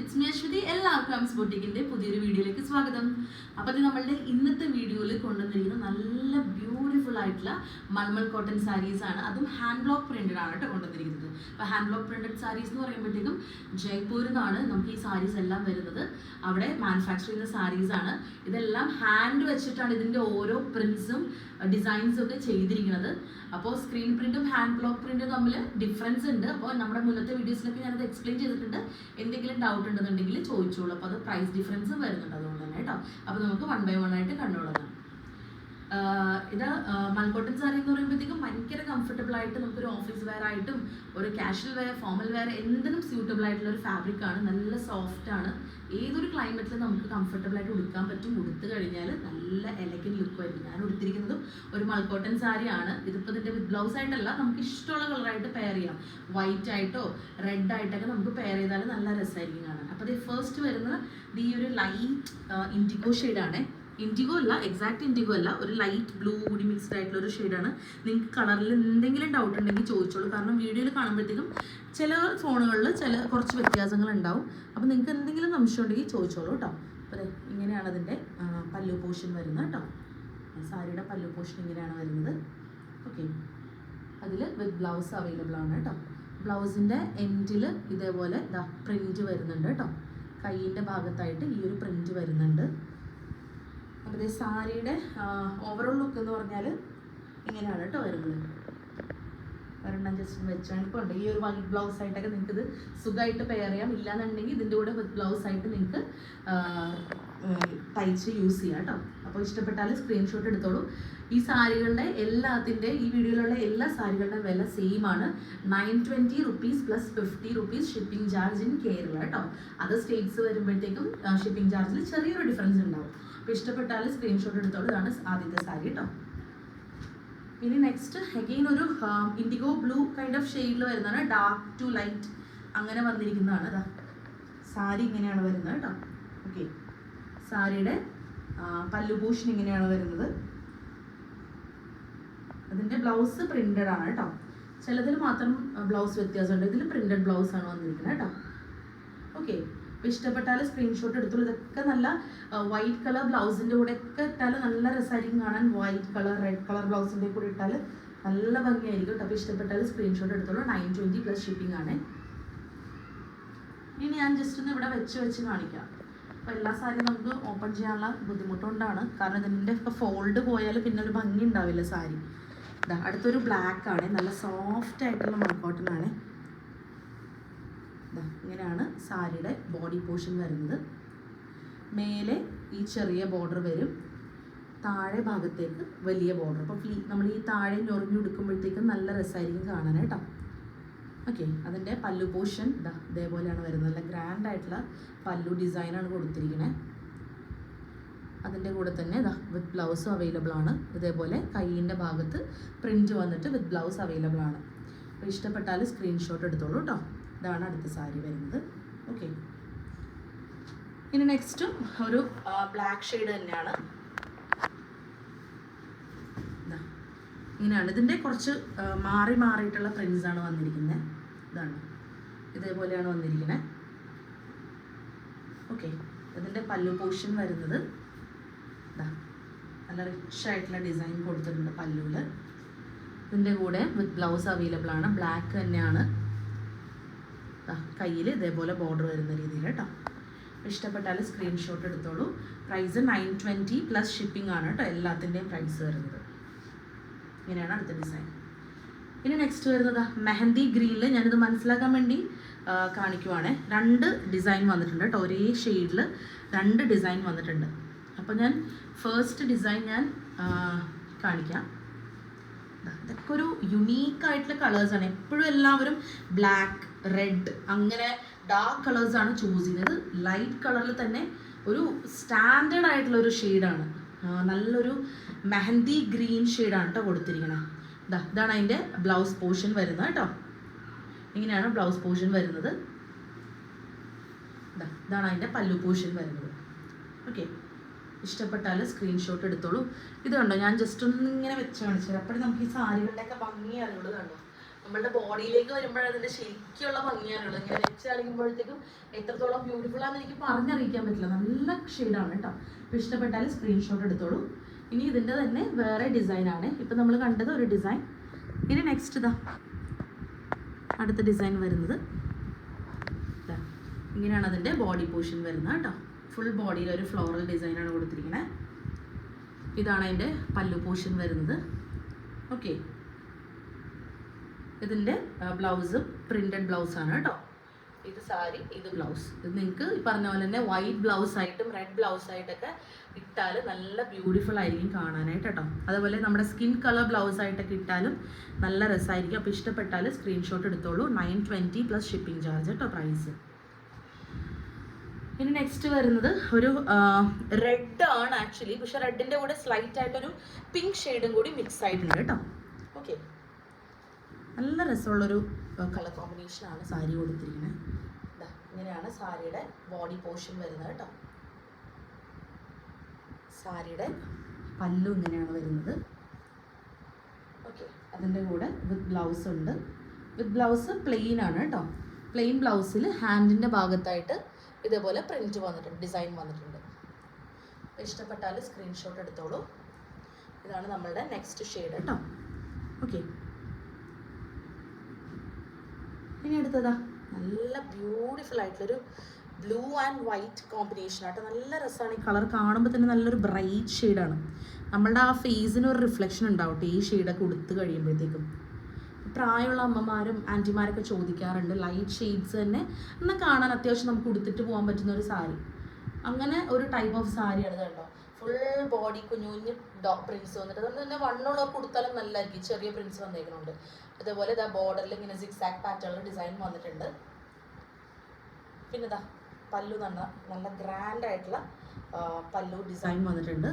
It's me Aswathy എല്ലാവർക്കും അംസ് ബോട്ടിക്കിന്റെ പുതിയൊരു വീഡിയോയിലേക്ക് സ്വാഗതം. അപ്പോൾ ഇത് നമ്മളുടെ ഇന്നത്തെ വീഡിയോയിൽ കൊണ്ടുവന്നിരിക്കുന്ന നല്ല ബ്യൂട്ടിഫുൾ ആയിട്ടുള്ള മൾമൾ കോട്ടൺ സാരീസ് ആണ്. അതും ഹാൻഡ് ബ്ലോക്ക് പ്രിന്റഡ് ആണ് കേട്ടോ കൊണ്ടുവന്നിരിക്കുന്നത്. അപ്പോൾ ഹാൻഡ് ബ്ലോക്ക് പ്രിന്റഡ് സാരീസ് എന്ന് പറയുമ്പോഴത്തേക്കും ജയ്പൂരിൽ നിന്നാണ് നമുക്ക് ഈ സാരീസ് എല്ലാം വരുന്നത്. അവിടെ മാനുഫാക്ചർ ചെയ്യുന്ന സാരീസ് ആണ്. ഇതെല്ലാം ഹാൻഡ് വെച്ചിട്ടാണ് ഇതിന്റെ ഓരോ പ്രിൻസും ഡിസൈൻസും ഒക്കെ ചെയ്തിരിക്കുന്നത്. അപ്പോൾ സ്ക്രീൻ പ്രിന്റും ഹാൻഡ് ബ്ലോക്ക് പ്രിന്റും തമ്മിൽ ഡിഫറൻസ് ഉണ്ട്. അപ്പോൾ നമ്മുടെ മുന്നത്തെ വീഡിയോസിലൊക്കെ ഞാനത് എക്സ്പ്ലെയിൻ ചെയ്തിട്ടുണ്ട്. എന്തെങ്കിലും ഡൗട്ട് ഉണ്ടെന്നുണ്ടെങ്കിൽ ചോദിച്ചോളൂ. അപ്പോൾ അത് പ്രൈസ് ഡിഫറൻസ് വരുന്നുണ്ട് അതുകൊണ്ട് തന്നെ കേട്ടോ. അപ്പോൾ നമുക്ക് വൺ ബൈ വൺ ആയിട്ട് കണ്ടുകൊള്ളാം ആഹ് ഇത് മൽക്കോട്ടൻ സാരി എന്ന് പറയുമ്പോഴത്തേക്കും ഭയങ്കര കംഫർട്ടബിൾ ആയിട്ട് നമുക്കൊരു ഓഫീസ് വെയർ ആയിട്ടും ഒരു കാഷ്വൽ വെയർ ഫോമൽ വെയർ എന്തിനും സ്യൂട്ടബിൾ ആയിട്ടുള്ള ഒരു ഫാബ്രിക് ആണ്. നല്ല സോഫ്റ്റ് ആണ്. ഏതൊരു ക്ലൈമറ്റിൽ നമുക്ക് കംഫർട്ടബിൾ ആയിട്ട് ഉടുക്കാൻ പറ്റും. ഉടുത്ത് കഴിഞ്ഞാൽ നല്ല എലഗൻ ലുക്ക് ആയിരിക്കും. ഞാൻ ഉടുത്തിരിക്കുന്നതും ഒരു മൾക്കോട്ടൻ സാരിയാണ്. ഇതിപ്പോൾ ഇതിന്റെ ബ്ലൗസ് ആയിട്ടല്ല നമുക്ക് ഇഷ്ടമുള്ള കളറായിട്ട് പെയർ ചെയ്യാം. വൈറ്റ് ആയിട്ടോ റെഡ് ആയിട്ടൊക്കെ നമുക്ക് പെയർ ചെയ്താൽ നല്ല രസമായിരിക്കും കാണാൻ. അപ്പോൾ ഇത് ഫസ്റ്റ് വരുന്നത് ഈ ഒരു ലൈറ്റ് ഇൻഡിഗോ ഷെയ്ഡാണ് ഇൻഡിഗോ അല്ല എക്സാക്ട് ഇൻഡിഗോ അല്ല. ഒരു ലൈറ്റ് ബ്ലൂ കൂടി മിക്സ്ഡ് ആയിട്ടുള്ള ഒരു ഷെയ്ഡാണ് നിങ്ങൾക്ക് കളറിൽ എന്തെങ്കിലും ഡൗട്ട് ഉണ്ടെങ്കിൽ ചോദിച്ചോളൂ. കാരണം വീഡിയോയിൽ കാണുമ്പോഴത്തേക്കും ചില ഫോണുകളിൽ ചില കുറച്ച് വ്യത്യാസങ്ങൾ ഉണ്ടാവും. അപ്പോൾ നിങ്ങൾക്ക് എന്തെങ്കിലും സംശയം ഉണ്ടെങ്കിൽ ചോദിച്ചോളൂ കേട്ടോ ദേ ഇങ്ങനെയാണ് അതിന്റെ പല്ലു പോഷൻ വരുന്നത് കേട്ടോ സാരിയുടെ പല്ലു പോഷൻ ഇങ്ങനെയാണ് വരുന്നത്. ഓക്കെ അതിൽ വിത്ത് ബ്ലൗസ് അവൈലബിൾ ആണ് കേട്ടോ ബ്ലൗസിന്റെ എൻഡിൽ ഇതേപോലെ ഇതാ പ്രിന്റ് വരുന്നുണ്ട് കേട്ടോ കൈയിന്റെ ഭാഗത്തായിട്ട് ഈ ഒരു പ്രിന്റ് വരുന്നുണ്ട്. അപ്പോൾ സാരിയുടെ ഓവറോൾ ലുക്ക് എന്ന് പറഞ്ഞാൽ ഇങ്ങനെയാണ് കേട്ടോ വരുന്നത്. ഒരെണ്ണം ജസ്റ്റ് ഉണ്ട് ഈ ഒരു വൈറ്റ് ബ്ലൗസ് ആയിട്ടൊക്കെ നിങ്ങൾക്ക് ഇത് സുഖമായിട്ട് പെയർ ചെയ്യാം. ഇല്ലാന്നുണ്ടെങ്കിൽ ഇതിന്റെ കൂടെ ബ്ലൗസ് ആയിട്ട് നിങ്ങൾക്ക് തയ്ച്ച് യൂസ് ചെയ്യാം കേട്ടോ. അപ്പോൾ ഇഷ്ടപ്പെട്ടാൽ സ്ക്രീൻഷോട്ട് എടുത്തോളൂ. ഈ സാരികളുടെ എല്ലാത്തിന്റെ ഈ വീഡിയോയിലുള്ള എല്ലാ സാരികളുടെ വില സെയിം ആണ്. Nine twenty rupees plus fifty rupees shipping charge in Kerala കേട്ടോ. അത് സ്റ്റേറ്റ്സ് വരുമ്പോഴത്തേക്കും ഷിപ്പിംഗ് ചാർജിൽ ചെറിയൊരു ഡിഫറൻസ് ഉണ്ടാവും. അപ്പോൾ ഇഷ്ടപ്പെട്ടാൽ സ്ക്രീൻഷോട്ട് എടുത്തോളൂ. ഇതാണ് ആദ്യത്തെ സാരി കേട്ടോ ഇനി നെക്സ്റ്റ് അഗെയിൻ ഒരു ഇൻഡിഗോ ബ്ലൂ കൈൻഡ് ഓഫ് ഷെയ്ഡിൽ വരുന്നതാണ്. ഡാർക്ക് ടു ലൈറ്റ് അങ്ങനെ വന്നിരിക്കുന്നതാണ് അതാ സാരി ഇങ്ങനെയാണ് വരുന്നത് കേട്ടോ ഓക്കെ സാരിയുടെ പല്ലു പോഷൻ ഇങ്ങനെയാണ് വരുന്നത്. അതിന്റെ ബ്ലൗസ് പ്രിന്റഡ് ആണ് കേട്ടോ ചിലതിൽ മാത്രം ബ്ലൗസ് വ്യത്യാസമുണ്ട്. ഇതിൽ പ്രിന്റഡ് ബ്ലൗസ് ആണ് വന്നിരിക്കുന്നത് കേട്ടോ ഓക്കെ ഇഷ്ടപ്പെട്ടാൽ സ്ക്രീൻഷോട്ട് എടുത്തോളൂ. ഇതൊക്കെ നല്ല വൈറ്റ് കളർ ബ്ലൗസിന്റെ കൂടെ ഒക്കെ ഇട്ടാൽ നല്ല രസമായിരിക്കും കാണാൻ. വൈറ്റ് കളർ റെഡ് കളർ ബ്ലൗസിന്റെ കൂടെ ഇട്ടാൽ നല്ല ഭംഗിയായിരിക്കും കേട്ടോ. ഇഷ്ടപ്പെട്ടാൽ സ്ക്രീൻഷോട്ട് എടുത്തോളൂ. നയൻ ട്വന്റി പ്ലസ് ഷിപ്പിംഗ് ആണ്. ഇനി ഞാൻ ജസ്റ്റ് ഒന്ന് ഇവിടെ വെച്ച് വെച്ച് കാണിക്കാം. അപ്പോൾ എല്ലാ സാരിയും നമുക്ക് ഓപ്പൺ ചെയ്യാനുള്ള ബുദ്ധിമുട്ടുകൊണ്ടാണ്. കാരണം ഇതിന്റെ ഒക്കെ ഫോൾഡ് പോയാൽ പിന്നെ ഒരു ഭംഗി ഉണ്ടാവില്ല സാരി. അടുത്തൊരു ബ്ലാക്ക് ആണ്. നല്ല സോഫ്റ്റ് ആയിട്ടുള്ള ദാ ഇങ്ങനെയാണ് സാരിയുടെ ബോഡി പോർഷൻ വരുന്നത്. മേലെ ഈ ചെറിയ ബോർഡർ വരും. താഴെ ഭാഗത്തേക്ക് വലിയ ബോർഡർ അപ്പോൾ ഫ്ലീ നമ്മൾ ഈ താഴെ ഞൊറിഞ്ഞു എടുക്കുമ്പോഴത്തേക്കും നല്ല രസമായിരിക്കും കാണാൻ കേട്ടോ. ഓക്കെ അതിന്റെ പല്ലു പോർഷൻ ഇതാ ഇതേപോലെയാണ് വരുന്നത്. നല്ല ഗ്രാൻഡ് ആയിട്ടുള്ള പല്ലു ഡിസൈനാണ് കൊടുത്തിരിക്കുന്നത് അതിന്റെ കൂടെ തന്നെ ഇതാ വിത്ത് ബ്ലൗസും അവൈലബിൾ ആണ്. ഇതേപോലെ കൈയിന്റെ ഭാഗത്ത് പ്രിന്റ് വന്നിട്ട് വിത്ത് ബ്ലൗസ് അവൈലബിൾ ആണ്. അപ്പോൾ ഇഷ്ടപ്പെട്ടാൽ സ്ക്രീൻഷോട്ട് എടുത്തോളൂ കേട്ടോ. ഇതാണ് അടുത്ത സാരി വരുന്നത്. ഓക്കെ ഇനി നെക്സ്റ്റ് ഒരു ബ്ലാക്ക് ഷെയ്ഡ് തന്നെയാണ്. ഇങ്ങനെയാണ്. ഇതിന്റെ കുറച്ച് മാറി മാറിയിട്ടുള്ള പ്രിൻസ് ആണ് വന്നിരിക്കുന്നത് ഇതാണ് ഇതേപോലെയാണ് വന്നിരിക്കുന്നത് ഓക്കെ ഇതിന്റെ പല്ലു പോർഷൻ വരുന്നത്. ഇതാ നല്ല റിച്ച് ആയിട്ടുള്ള ഡിസൈൻ കൊടുത്തിട്ടുണ്ട് പല്ലുവിൽ ഇതിന്റെ കൂടെ വിത്ത് ബ്ലൗസ് അവൈലബിൾ ആണ്. ബ്ലാക്ക് തന്നെയാണ്. കയ്യിൽ ഇതേപോലെ ബോർഡർ വരുന്ന രീതിയിൽ കേട്ടോ ഇഷ്ടപ്പെട്ടാൽ സ്ക്രീൻഷോട്ട് എടുത്തോളൂ. Price nine twenty plus shipping ആണ് കേട്ടോ എല്ലാത്തിന്റെയും പ്രൈസ് വരുന്നത്. ഇങ്ങനെയാണ് അടുത്ത ഡിസൈൻ ഇനി നെക്സ്റ്റ് വരുന്നത് മെഹന്തി ഗ്രീനിൽ ഞാനിത് മനസ്സിലാക്കാൻ വേണ്ടി കാണിക്കുവാണ്. രണ്ട് ഡിസൈൻ വന്നിട്ടുണ്ട് കേട്ടോ ഒരേ ഷെയ്ഡിൽ രണ്ട് ഡിസൈൻ വന്നിട്ടുണ്ട്. അപ്പോൾ ഞാൻ ഫസ്റ്റ് ഡിസൈൻ ഞാൻ കാണിക്കാം. ഇതൊക്കെ ഒരു യുണീക്കായിട്ടുള്ള കളേഴ്സാണ് എപ്പോഴും എല്ലാവരും ബ്ലാക്ക് റെഡ് അങ്ങനെ ഡാർക്ക് കളേഴ്സാണ് ചൂസ് ചെയ്യുന്നത്. ലൈറ്റ് കളറിൽ തന്നെ ഒരു സ്റ്റാൻഡേർഡ് ആയിട്ടുള്ള ഒരു ഷെയ്ഡാണ് നല്ലൊരു മെഹന്തി ഗ്രീൻ ഷെയ്ഡാണ് കേട്ടോ കൊടുത്തിരിക്കുന്നത് ഇതാ ഇതാണ് അതിന്റെ ബ്ലൗസ് പോർഷൻ വരുന്നത് കേട്ടോ ഇങ്ങനെയാണ് ബ്ലൗസ് പോർഷൻ വരുന്നത്. ഇതാ ഇതാണ് അതിന്റെ പല്ലു പോർഷൻ വരുന്നത്. ഓക്കെ ഇഷ്ടപ്പെട്ടാൽ സ്ക്രീൻഷോട്ട് എടുത്തോളൂ. ഇത് കണ്ടോ ഞാൻ ജസ്റ്റ് ഒന്ന് ഇങ്ങനെ വെച്ച് കാണിച്ചു അപ്പോഴും നമുക്ക് ഈ സാരികളുടെയൊക്കെ ഭംഗി അറിയുള്ളൂ കണ്ടോ? നമ്മളുടെ ബോഡിയിലേക്ക് വരുമ്പോഴേ അതിന്റെ ശരിക്കുള്ള ഭംഗിയാണുള്ളത് ഇങ്ങനെ വെച്ച് കളിക്കുമ്പോഴത്തേക്കും എത്രത്തോളം ബ്യൂട്ടിഫുൾ ആണെന്ന് എനിക്ക് പറഞ്ഞറിയിക്കാൻ പറ്റില്ല. നല്ല ഷെയ്ഡാണ് കേട്ടോ. അപ്പോൾ ഇഷ്ടപ്പെട്ടാൽ സ്ക്രീൻഷോട്ട് എടുത്തോളൂ. ഇനി ഇതിന്റെ തന്നെ വേറെ ഡിസൈൻ ആണ്. ഇപ്പം നമ്മൾ കണ്ടത് ഒരു ഡിസൈൻ ഇനി നെക്സ്റ്റ് ഇതാ. അടുത്ത ഡിസൈൻ വരുന്നത്. ഇങ്ങനെയാണ് അതിന്റെ ബോഡി പോർഷൻ വരുന്നത് കേട്ടോ. ഫുൾ ബോഡിയിൽ ഒരു ഫ്ലോറൽ ഡിസൈനാണ് കൊടുത്തിരിക്കുന്നത് ഇതാണ് അതിന്റെ പല്ലു പോർഷൻ വരുന്നത്. ഓക്കെ ഇതിന്റെ ബ്ലൗസ് പ്രിന്റഡ് ബ്ലൗസ് ആണ് കേട്ടോ. ഇത് സാരി ഇത് ബ്ലൗസ് ഇത് നിങ്ങൾക്ക് പറഞ്ഞ പോലെ തന്നെ വൈറ്റ് ബ്ലൗസ് ആയിട്ടും റെഡ് ബ്ലൗസ് ആയിട്ടൊക്കെ ഇട്ടാൽ നല്ല ബ്യൂട്ടിഫുൾ ആയിരിക്കും കാണാനായിട്ട് കേട്ടോ. അതുപോലെ നമ്മുടെ സ്കിൻ കളർ ബ്ലൗസ് ആയിട്ടൊക്കെ ഇട്ടാലും നല്ല രസമായിരിക്കും അപ്പോൾ ഇഷ്ടപ്പെട്ടാൽ സ്ക്രീൻഷോട്ട് എടുത്തോളൂ. Nine twenty plus shipping charge കേട്ടോ പ്രൈസ് ഇനി നെക്സ്റ്റ് വരുന്നത് ഒരു റെഡ് ആണ് ആക്ച്വലി പക്ഷെ റെഡിന്റെ കൂടെ സ്ലൈറ്റ് ആയിട്ടൊരു പിങ്ക് ഷെയ്ഡും കൂടി മിക്സ് ആയിട്ടുണ്ട് കേട്ടോ. ഓക്കെ നല്ല രസമുള്ളൊരു കളർ കോമ്പിനേഷനാണ് സാരി കൊടുത്തിരിക്കുന്നത് ഇങ്ങനെയാണ് സാരിയുടെ ബോഡി പോർഷൻ വരുന്നത് കേട്ടോ. സാരിയുടെ പല്ലു ഇങ്ങനെയാണ് വരുന്നത്. ഓക്കെ അതിന്റെ കൂടെ വിത്ത് ബ്ലൗസ് ഉണ്ട്. വിത്ത് ബ്ലൗസ് പ്ലെയിൻ ആണ് കേട്ടോ. പ്ലെയിൻ ബ്ലൗസിൽ ഹാൻഡിന്റെ ഭാഗത്തായിട്ട് ഇതേപോലെ പ്രിന്റ് വന്നിട്ടുണ്ട് ഡിസൈൻ വന്നിട്ടുണ്ട്. ഇഷ്ടപ്പെട്ടാൽ സ്ക്രീൻഷോട്ട് എടുത്തോളൂ. ഇതാണ് നമ്മളുടെ നെക്സ്റ്റ് ഷെയ്ഡ് കേട്ടോ. ഓക്കെ ഇനി എടുത്തതാ നല്ല ബ്യൂട്ടിഫുൾ ആയിട്ടുള്ളൊരു ബ്ലൂ ആൻഡ് വൈറ്റ് കോമ്പിനേഷൻ ആട്ടോ. നല്ല രസമാണ് ഈ കളർ കാണുമ്പോൾ തന്നെ നല്ലൊരു ബ്രൈറ്റ് ഷെയ്ഡാണ് നമ്മളുടെ ആ ഫേസിന് ഒരു റിഫ്ലക്ഷൻ ഉണ്ടാവും ഈ ഷെയ്ഡൊക്കെ ഉടുത്ത് കഴിയുമ്പോഴത്തേക്കും. പ്രായമുള്ള അമ്മമാരും ആന്റിമാരൊക്കെ ചോദിക്കാറുണ്ട് ലൈറ്റ് ഷെയ്ഡ്സ് തന്നെ? എന്നാൽ കാണാൻ അത്യാവശ്യം നമുക്ക് ഉടുത്തിട്ട് പോകാൻ പറ്റുന്ന ഒരു സാരി. അങ്ങനെ ഒരു ടൈപ്പ് ഓഫ് സാരിയാണ് കേട്ടോ. ഫുൾ ബോഡി കുഞ്ഞു ഡോ പ്രിൻസ് വന്നിട്ട് അതുകൊണ്ട് തന്നെ വണ്ണുള്ളവർക്ക് കൊടുത്താലും നല്ലതായിരിക്കും. ചെറിയ പ്രിൻസ് വന്നേക്കുന്നുണ്ട് അതേപോലെ ഇതാ ബോർഡറിൽ ഇങ്ങനെ സിക്സാക്ട് പാറ്റേണിൽ ഡിസൈൻ വന്നിട്ടുണ്ട്. പിന്നെ ഇതാ പല്ലു നല്ല നല്ല ഗ്രാൻഡ് ആയിട്ടുള്ള പല്ലു ഡിസൈൻ വന്നിട്ടുണ്ട്.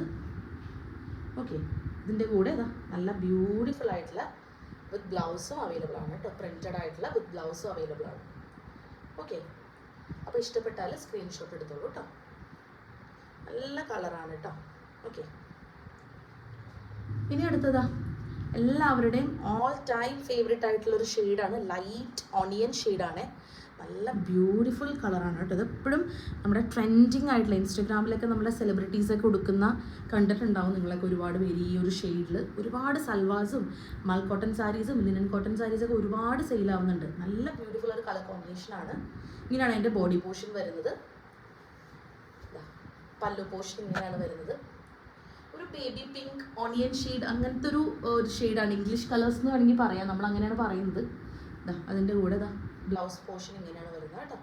ഓക്കെ ഇതിന്റെ കൂടെ ഇതാ നല്ല ബ്യൂട്ടിഫുൾ ആയിട്ടുള്ള വിത്ത് ബ്ലൗസും അവൈലബിൾ ആണ് കേട്ടോ. പ്രിന്റഡ് ആയിട്ടുള്ള വിത്ത് ബ്ലൗസും അവൈലബിൾ ആണ്. ഓക്കെ അപ്പോൾ ഇഷ്ടപ്പെട്ടാൽ സ്ക്രീൻഷോട്ട് എടുത്തോളൂ കേട്ടോ. നല്ല കളറാണ് കേട്ടോ ഓക്കെ. ഇനി അടുത്തതാ. എല്ലാവരുടെയും ഓൾ ടൈം ഫേവറേറ്റ് ആയിട്ടുള്ള ഒരു ഷെയ്ഡാണ് ലൈറ്റ് ഓണിയൻ ഷെയ്ഡാണ് നല്ല ബ്യൂട്ടിഫുൾ കളറാണ് കേട്ടോ ഇതെപ്പോഴും നമ്മുടെ ട്രെൻഡിങ് ആയിട്ടുള്ള ഇൻസ്റ്റഗ്രാമിലൊക്കെ നമ്മുടെ സെലിബ്രിറ്റീസൊക്കെ കൊടുക്കുന്ന കണ്ടിട്ടുണ്ടാവും നിങ്ങളൊക്കെ ഒരുപാട് പേര് ഈ ഒരു ഷെയ്ഡിൽ ഒരുപാട് സൽവാസും മൽ കോട്ടൺ സാരീസും ലിനൻ കോട്ടൺ സാരീസൊക്കെ ഒരുപാട് സെയിലാവുന്നുണ്ട് നല്ല ബ്യൂട്ടിഫുൾ ഒരു കളർ കോമ്പിനേഷനാണ് ഇങ്ങനെയാണ് എന്റെ ബോഡി പോർഷൻ വരുന്നത്. പല്ലു പോഷൻ ഇങ്ങനെയാണ് വരുന്നത്. ഒരു ബേബി പിങ്ക് ഓണിയൻ ഷെയ്ഡ് അങ്ങനത്തെ ഒരു ഒരു ഷെയ്ഡാണ് ഇംഗ്ലീഷ് കളേഴ്സ് എന്ന് വേണമെങ്കിൽ പറയാം. നമ്മൾ അങ്ങനെയാണ് പറയുന്നത്. അതിന്റെ കൂടെ ഇതാ ബ്ലൗസ് പോഷൻ ഇങ്ങനെയാണ് വരുന്നത് കേട്ടോ.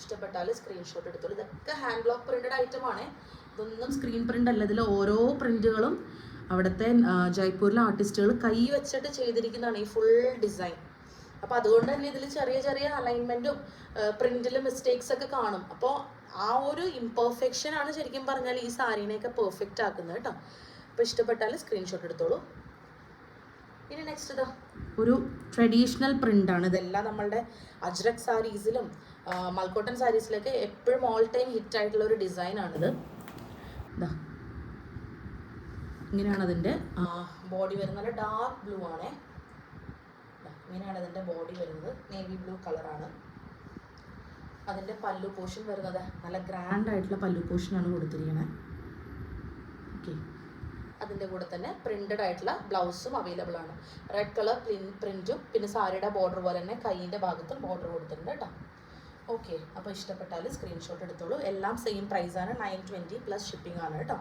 ഇഷ്ടപ്പെട്ടാൽ സ്ക്രീൻഷോട്ട് എടുത്തോളൂ. ഇതൊക്കെ ഹാൻഡ് ബ്ലോക്ക് പ്രിന്റഡ് ഐറ്റം ആണ്. ഇതൊന്നും സ്ക്രീൻ പ്രിന്റ് അല്ല. ഇതിൽ ഓരോ പ്രിന്റുകളും അവിടുത്തെ ജയ്പൂരിലെ ആർട്ടിസ്റ്റുകൾ കൈ വെച്ചിട്ട് ചെയ്തിരിക്കുന്നതാണ് ഈ ഫുൾ ഡിസൈൻ അപ്പോൾ അതുകൊണ്ട് തന്നെ ഇതിൽ ചെറിയ ചെറിയ അലൈൻമെന്റും പ്രിന്റിൽ മിസ്റ്റേക്സ് ഒക്കെ കാണും. അപ്പോൾ ആ ഒരു ഇംപെർഫെക്ഷൻ ആണ് ശരിക്കും പറഞ്ഞാൽ ഈ സാരീനെയൊക്കെ പെർഫെക്റ്റ് ആക്കുന്നത് കേട്ടോ. അപ്പോൾ ഇഷ്ടപ്പെട്ടാൽ സ്ക്രീൻഷോട്ട് എടുത്തോളൂ. ഇനി നെക്സ്റ്റ് ഇതാ. ഒരു ട്രഡീഷണൽ ആണ്. ഇതെല്ലാം നമ്മളുടെ അജ്രക് സാരീസിലും മൽക്കോട്ടൻ സാരീസിലൊക്കെ എപ്പോഴും ഓൾ ടൈം ഹിറ്റ് ആയിട്ടുള്ള ഒരു ഡിസൈനാണിത് ഇതാ ഇങ്ങനെയാണ് അതിന്റെ ബോഡി വരുന്നത്. നല്ല ഡാർക്ക് ബ്ലൂ ആണേ. ഇങ്ങനെയാണ് അതിന്റെ ബോഡി വരുന്നത്. നേവി ബ്ലൂ കളറാണ് അതിന്റെ പല്ലു പോഷൻ വരുന്നത് നല്ല ഗ്രാൻഡ് ആയിട്ടുള്ള പല്ലു പോഷനാണ് കൊടുത്തിരിക്കുന്നത് ഓക്കെ അതിന്റെ കൂടെ തന്നെ പ്രിന്റഡ് ആയിട്ടുള്ള ബ്ലൗസും അവൈലബിൾ ആണ്. റെഡ് കളർ പ്രിന്റും പിന്നെ സാരിയുടെ ബോർഡർ പോലെ തന്നെ കൈയിന്റെ ഭാഗത്തും ബോർഡർ കൊടുത്തിട്ടുണ്ട് കേട്ടോ. ഓക്കെ അപ്പോൾ ഇഷ്ടപ്പെട്ടാൽ സ്ക്രീൻഷോട്ട് എടുത്തോളൂ. എല്ലാം സെയിം പ്രൈസാണ് നയൻ ട്വന്റി പ്ലസ് ഷിപ്പിംഗ് ആണ് കേട്ടോ.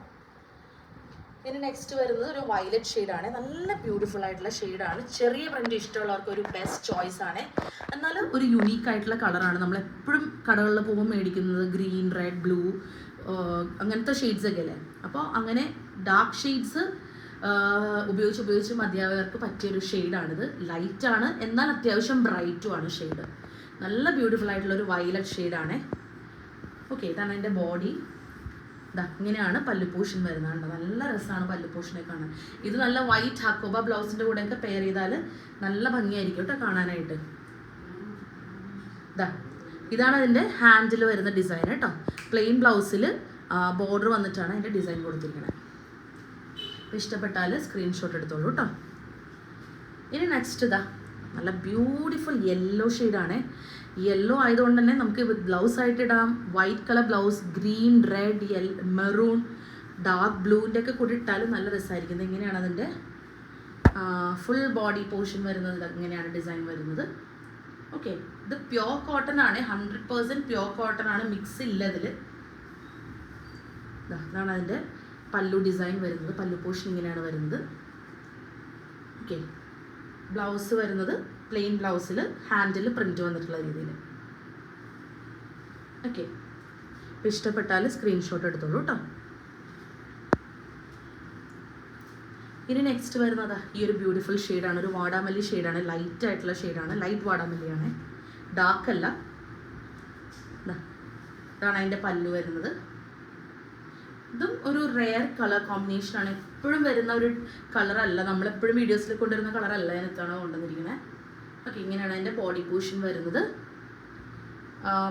ഇനി നെക്സ്റ്റ് വരുന്നത് ഒരു വയലറ്റ് ഷെയ്ഡാണ് നല്ല ബ്യൂട്ടിഫുൾ ആയിട്ടുള്ള ഷെയ്ഡാണ് ചെറിയ പ്രിന്റ് ഇഷ്ടമുള്ളവർക്ക് ഒരു ബെസ്റ്റ് ചോയ്സ് ആണ്. എന്നാലും ഒരു യുണീക്ക് ആയിട്ടുള്ള കളറാണ് നമ്മൾ എപ്പോഴും കടകളിൽ പോകുമ്പോൾ മേടിക്കുന്നത് ഗ്രീൻ റെഡ് ബ്ലൂ അങ്ങനത്തെ ഷെയ്ഡ്സ് ഒക്കെ അല്ലേ? അപ്പോൾ അങ്ങനെ ഡാർക്ക് ഷെയ്ഡ്സ് ഉപയോഗിച്ച് ഉപയോഗിച്ച് മതിയായവർക്ക് പറ്റിയൊരു ഷെയ്ഡാണിത് ആണ്. എന്നാൽ അത്യാവശ്യം ബ്രൈറ്റുമാണ് ഷെയ്ഡ് നല്ല ബ്യൂട്ടിഫുൾ ആയിട്ടുള്ള ഒരു വയലറ്റ് ഷെയ്ഡാണ് ഓക്കെ ഇതാണ് എന്റെ ബോഡി ഇതാ ഇങ്ങനെയാണ് പല്ലുപോഷൻ വരുന്നത് കണ്ടോ? നല്ല രസമാണ് പല്ലുപോഷനെ കാണാൻ. ഇത് നല്ല വൈറ്റ് ഹക്കോബ ബ്ലൗസിന്റെ കൂടെയൊക്കെ പെയർ ചെയ്താൽ നല്ല ഭംഗിയായിരിക്കും കേട്ടോ കാണാനായിട്ട്. ഇതാ ഇതാണ് അതിന്റെ ഹാൻഡിൽ വരുന്ന ഡിസൈൻ കേട്ടോ. പ്ലെയിൻ ബ്ലൗസിൽ ബോർഡർ വന്നിട്ടാണ് അതിന്റെ ഡിസൈൻ കൊടുത്തിരിക്കുന്നത് അപ്പോൾ ഇഷ്ടപ്പെട്ടാൽ സ്ക്രീൻഷോട്ട് എടുത്തോളൂ കേട്ടോ. ഇനി നെക്സ്റ്റ് ഇതാ നല്ല ബ്യൂട്ടിഫുൾ യെല്ലോ ഷെയ്ഡാണ് യെല്ലോ ആയതുകൊണ്ട് തന്നെ നമുക്ക് ബ്ലൗസ് ആയിട്ട് ഇടാം. White colour blouse green red yell maroon dark ബ്ലൂവിന്റെ ഒക്കെ കൂടി ഇട്ടാലും നല്ല രസമായിരിക്കും ഇങ്ങനെയാണ് അതിന്റെ ഫുൾ ബോഡി പോർഷൻ വരുന്നത്? ഇങ്ങനെയാണ് ഡിസൈൻ വരുന്നത്? ഓക്കെ ഇത് പ്യോർ കോട്ടൺ ആണ്. ഹൺഡ്രഡ് പേഴ്സന്റ് പ്യോർ കോട്ടൺ ആണ്. മിക്സ് ഇല്ല ഇതിൽ ഇതാണ് അതിന്റെ പല്ലു ഡിസൈൻ വരുന്നത്. പല്ലു പോർഷൻ ഇങ്ങനെയാണ് വരുന്നത്. ഓക്കെ ബ്ലൗസ് വരുന്നത് പ്ലെയിൻ ബ്ലൗസിൽ ഹാൻഡിൽ പ്രിന്റ് വന്നിട്ടുള്ള രീതിയിൽ. ഓക്കെ. അപ്പോൾ ഇഷ്ടപ്പെട്ടാൽ സ്ക്രീൻഷോട്ട് എടുത്തോളൂ കേട്ടോ ഇനി നെക്സ്റ്റ് വരുന്നത് ഈ ഒരു ബ്യൂട്ടിഫുൾ ഷെയ്ഡാണ്. ഒരു വാടാമല്ലി ഷെയ്ഡാണ്. ലൈറ്റ് ആയിട്ടുള്ള ഷെയ്ഡാണ്. ലൈറ്റ് വാടാമല്ലിയാണ്. ഡാർക്ക് അല്ല ഇതാണ് അതിന്റെ പല്ല് വരുന്നത്. ഇതും ഒരു റെയർ കളർ കോമ്പിനേഷൻ ആണ്. എപ്പോഴും വരുന്ന ഒരു കളർ കളറല്ല നമ്മളെപ്പോഴും വീഡിയോസിൽ കൊണ്ടുവരുന്ന കളർ അല്ല ഇത്തവണ കൊണ്ടുവന്നിരിക്കുന്നത് ഓക്കെ ഇങ്ങനെയാണ് അതിന്റെ ബോഡി പോർഷൻ വരുന്നത്.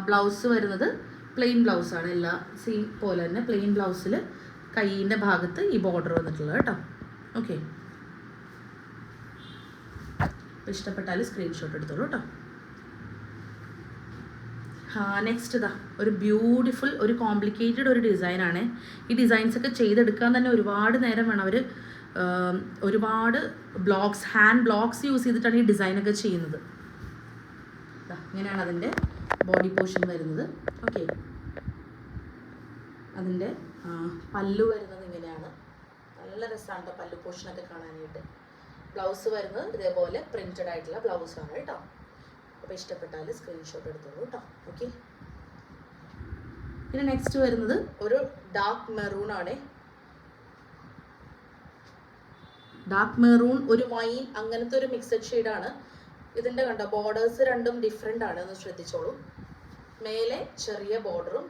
ബ്ലൗസ് വരുന്നത്. പ്ലെയിൻ ബ്ലൗസ് ആണ്. എല്ലാ സെയിം പോലെ തന്നെ പ്ലെയിൻ ബ്ലൗസിൽ കൈയിന്റെ ഭാഗത്ത് ഈ ബോർഡർ വന്നിട്ടുള്ളത് കേട്ടോ. ഓക്കെ ഇഷ്ടപ്പെട്ടാൽ സ്ക്രീൻഷോട്ട് എടുത്തോളൂ കേട്ടോ. നെക്സ്റ്റ് ഇതാ ഒരു ബ്യൂട്ടിഫുൾ ഒരു കോംപ്ലിക്കേറ്റഡ് ഒരു ഡിസൈനാണ് ഈ ഡിസൈൻസ് ഒക്കെ ചെയ്തെടുക്കാൻ തന്നെ ഒരുപാട് നേരം വേണം അവർ ഒരുപാട് ബ്ലോക്സ് ഹാൻഡ് ബ്ലോക്സ് യൂസ് ചെയ്തിട്ടാണ് ഈ ഡിസൈനൊക്കെ ചെയ്യുന്നത്. ഇങ്ങനെയാണ് അതിന്റെ ബോഡി പോർഷൻ വരുന്നത്. ഓക്കെ അതിന്റെ പല്ലു വരുന്നത് ഇങ്ങനെയാണ്. നല്ല രസമാണ് കേട്ടോ പല്ലു പോർഷനൊക്കെ കാണാനായിട്ട്. ബ്ലൗസ് വരുന്നത് ഇതേപോലെ പ്രിന്റഡ് ആയിട്ടുള്ള ബ്ലൗസാണ് കേട്ടോ അപ്പോൾ ഇഷ്ടപ്പെട്ടാൽ സ്ക്രീൻഷോട്ട് എടുത്തോളൂ കേട്ടോ. ഓക്കെ പിന്നെ നെക്സ്റ്റ് വരുന്നത് ഒരു ഡാർക്ക് മെറൂൺ ആണ്. ഡാർക്ക് മെറൂൺ ഒരു വൈൻ അങ്ങനത്തെ ഒരു മിക്സഡ് ഷെയ്ഡാണ് ഇതിന്റെ കണ്ടോ ബോർഡേഴ്സ് രണ്ടും ഡിഫറെന്റ് ആണ് എന്ന് ശ്രദ്ധിച്ചോളൂ. മേലെ ചെറിയ ബോർഡറും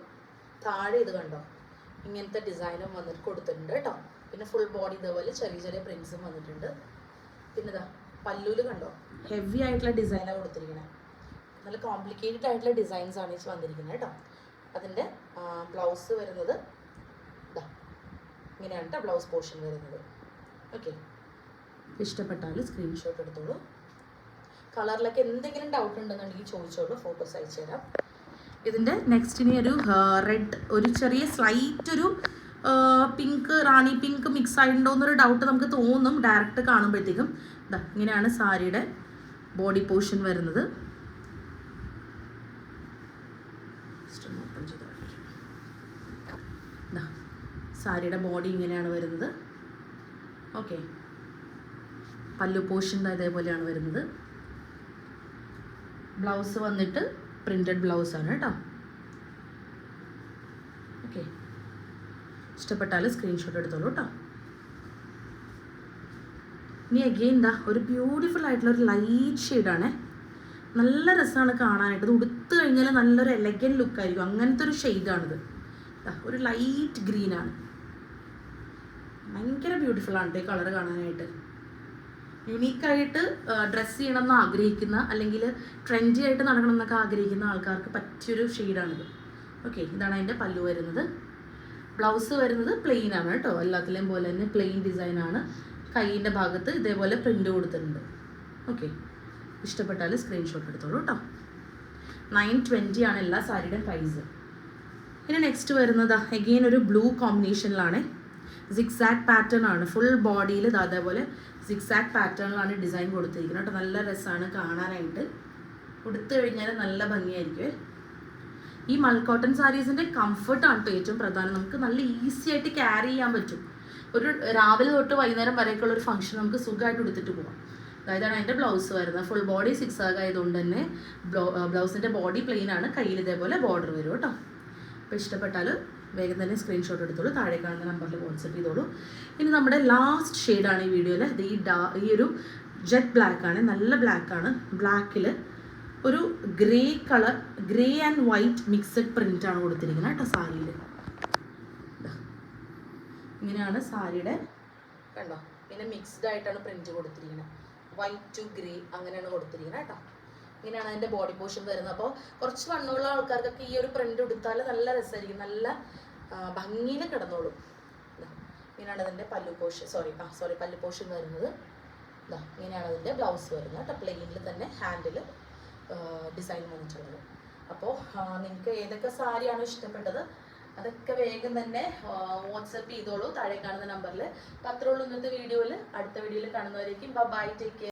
താഴെ ഇത് കണ്ടോ ഇങ്ങനത്തെ ഡിസൈനും വന്നിട്ട് കൊടുത്തിട്ടുണ്ട് കേട്ടോ. പിന്നെ ഫുൾ ബോഡി ഇതേപോലെ ചെറിയ ചെറിയ പ്രിൻസും വന്നിട്ടുണ്ട്. പിന്നെ ഇതാ പല്ലൂൽ കണ്ടോ ഹെവി ആയിട്ടുള്ള ഡിസൈനാണ് കൊടുത്തിരിക്കുന്നത് നല്ല കോംപ്ലിക്കേറ്റഡ് ആയിട്ടുള്ള ഡിസൈൻസ് ആണ് ഈ വന്നിരിക്കുന്നത് കേട്ടോ. അതിന്റെ ബ്ലൗസ് വരുന്നത് ഇതാ ഇങ്ങനെയാണ് കേട്ടോ ബ്ലൗസ് പോർഷൻ വരുന്നത്. ഓക്കെ ഇഷ്ടപ്പെട്ടാൽ സ്ക്രീൻഷോട്ട് എടുത്തോളൂ. കളറിലൊക്കെ എന്തെങ്കിലും ഡൗട്ട് ഉണ്ടെന്നുണ്ടെങ്കിൽ ചോദിച്ചോളൂ. ഫോട്ടോസ് അയച്ചു തരാം. ഇതിന്റെ നെക്സ്റ്റ് ഇനി ഒരു റെഡ് ഒരു ചെറിയ സ്ലൈറ്റ് ഒരു പിങ്ക് റാണി പിങ്ക് മിക്സ് ആയിട്ടുണ്ടോ എന്നൊരു ഡൗട്ട് നമുക്ക് തോന്നും. ഡയറക്റ്റ് കാണുമ്പോഴത്തേക്കും ഇതാ ഇങ്ങനെയാണ് സാരിയുടെ ബോഡി പോർഷൻ വരുന്നത്. സാരിയുടെ ബോഡി ഇങ്ങനെയാണ് വരുന്നത്. ഓക്കെ പല്ലു പോർഷൻ ഇതേപോലെയാണ് വരുന്നത്. ബ്ലൗസ് വന്നിട്ട് പ്രിന്റഡ് ബ്ലൗസാണ് കേട്ടോ. ഓക്കെ ഇഷ്ടപ്പെട്ടാൽ സ്ക്രീൻഷോട്ട് എടുത്തോളൂ കേട്ടോ. ഇനി അഗെയിൻ എന്താ ഒരു ബ്യൂട്ടിഫുൾ ആയിട്ടുള്ള ഒരു ലൈറ്റ് ഷെയ്ഡാണ് നല്ല രസമാണ് കാണാനായിട്ട്. ഇത് ഉടുത്ത് കഴിഞ്ഞാൽ നല്ലൊരു എലഗൻ ലുക്കായിരിക്കും അങ്ങനത്തെ ഒരു ഷെയ്ഡാണിത് ഒരു ലൈറ്റ് ഗ്രീനാണ് ഭയങ്കര ബ്യൂട്ടിഫുൾ ആണ് ഈ കളർ കാണാനായിട്ട്. യുണീക്കായിട്ട് ഡ്രസ്സ് ചെയ്യണം എന്ന് ആഗ്രഹിക്കുന്ന അല്ലെങ്കിൽ ട്രെൻഡി ആയിട്ട് നടക്കണം എന്നൊക്കെ ആഗ്രഹിക്കുന്ന ആൾക്കാർക്ക് പറ്റിയൊരു ഷെയ്ഡാണിത് ഓക്കെ ഇതാണ് അതിന്റെ പല്ലു വരുന്നത്. ബ്ലൗസ് വരുന്നത് പ്ലെയിൻ ആണ് കേട്ടോ എല്ലാത്തിലെയും പോലെ തന്നെ പ്ലെയിൻ ഡിസൈൻ ആണ്. കൈയിന്റെ ഭാഗത്ത് ഇതേപോലെ പ്രിന്റ് കൊടുത്തിട്ടുണ്ട്. ഓക്കെ ഇഷ്ടപ്പെട്ടാൽ സ്ക്രീൻഷോട്ട് എടുത്തോളൂ കേട്ടോ നയൻ ട്വന്റി ആണ് എല്ലാ സാരിയുടെയും പ്രൈസ് ഇനി നെക്സ്റ്റ് വരുന്നത് അഗെയിൻ ഒരു ബ്ലൂ കോമ്പിനേഷനിലാണ് സിക്സാക്ട് പാറ്റേൺ ആണ്. ഫുൾ ബോഡിയിൽ അതേപോലെ സിക്സാക് പാറ്റേണിലാണ് ഡിസൈൻ കൊടുത്തിരിക്കുന്നത് കേട്ടോ. നല്ല രസമാണ് കാണാനായിട്ട്. ഉടുത്തു കഴിഞ്ഞാൽ നല്ല ഭംഗിയായിരിക്കും. ഈ മൾക്കോട്ടൺ സാരീസിന്റെ കംഫർട്ടാണ് കേട്ടോ ഏറ്റവും പ്രധാനം. നമുക്ക് നല്ല ഈസി ആയിട്ട് ക്യാരി ചെയ്യാൻ പറ്റും. ഒരു രാവിലെ തൊട്ട് വൈകുന്നേരം വരെയൊക്കെയുള്ള ഒരു ഫംഗ്ഷൻ നമുക്ക് സുഖമായിട്ട് എടുത്തിട്ട് പോകാം അതായത് അതിന്റെ ബ്ലൗസ് വരുന്നത്. ഫുൾ ബോഡി സിക്സ് ആഗ് ആയതുകൊണ്ട് തന്നെ ബ്ലൗസിന്റെ ബോഡി പ്ലെയിൻ ആണ്. കയ്യിൽ ഇതേപോലെ ബോർഡർ വരും കേട്ടോ. അപ്പോൾ ഇഷ്ടപ്പെട്ടാൽ വേഗം തന്നെ സ്ക്രീൻഷോട്ട് എടുത്തോളൂ താഴെ കാണുന്ന നമ്പറിൽ വാട്സപ്പ് ചെയ്തോളൂ. ഇനി നമ്മുടെ ലാസ്റ്റ് ഷെയ്ഡാണ് ഈ വീഡിയോയിൽ അത് ഈ ഡാ ഈ ഒരു ജെറ്റ് ബ്ലാക്ക് ആണ് നല്ല ബ്ലാക്ക് ആണ്. ബ്ലാക്കിൽ ഒരു grey colour grey and white mixed print ആണ് കൊടുത്തിരിക്കുന്നത് കേട്ടോ സാരിയിൽ ഇങ്ങനെയാണ് സാരിയുടെ കണ്ടോ? ഇങ്ങനെ മിക്സ്ഡ് ആയിട്ടാണ് പ്രിന്റ് കൊടുത്തിരിക്കുന്നത്. വൈറ്റ് ടു ഗ്രേ അങ്ങനെയാണ് കൊടുത്തിരിക്കുന്നത് കേട്ടോ. ഇങ്ങനെയാണ് അതിന്റെ ബോഡി പോഷൻ വരുന്നത്. അപ്പോൾ കുറച്ച് വണ്ണമുള്ള ആൾക്കാർക്കൊക്കെ ഈ ഒരു പ്രിന്റ് എടുത്താൽ നല്ല രസമായിരിക്കും. നല്ല ഭംഗിയിൽ കിടന്നോളും. ഇങ്ങനെയാണ് അതിന്റെ പല്ലു പോഷൻ സോറി ആ സോറി പല്ലു പോഷൻ വരുന്നത്. ഇതാ ഇങ്ങനെയാണ് അതിന്റെ ബ്ലൗസ് വരുന്നത് കേട്ടോ. പ്ലെയിനിൽ തന്നെ ഹാൻഡിൽ ഡിസൈൻ വന്നിട്ടുള്ളത് അപ്പോൾ നിങ്ങൾക്ക് ഏതൊക്കെ സാരിയാണോ ഇഷ്ടപ്പെട്ടത്? അതൊക്കെ വേഗം തന്നെ വാട്സപ്പ് ചെയ്തോളൂ. താഴെ കാണുന്ന നമ്പറിൽ അപ്പോൾ അത്രേ ഉള്ളൂ ഇന്നത്തെ വീഡിയോയിൽ അടുത്ത വീഡിയോയിൽ കാണുന്നവരേക്കും ബൈ ടേക്ക് കെയർ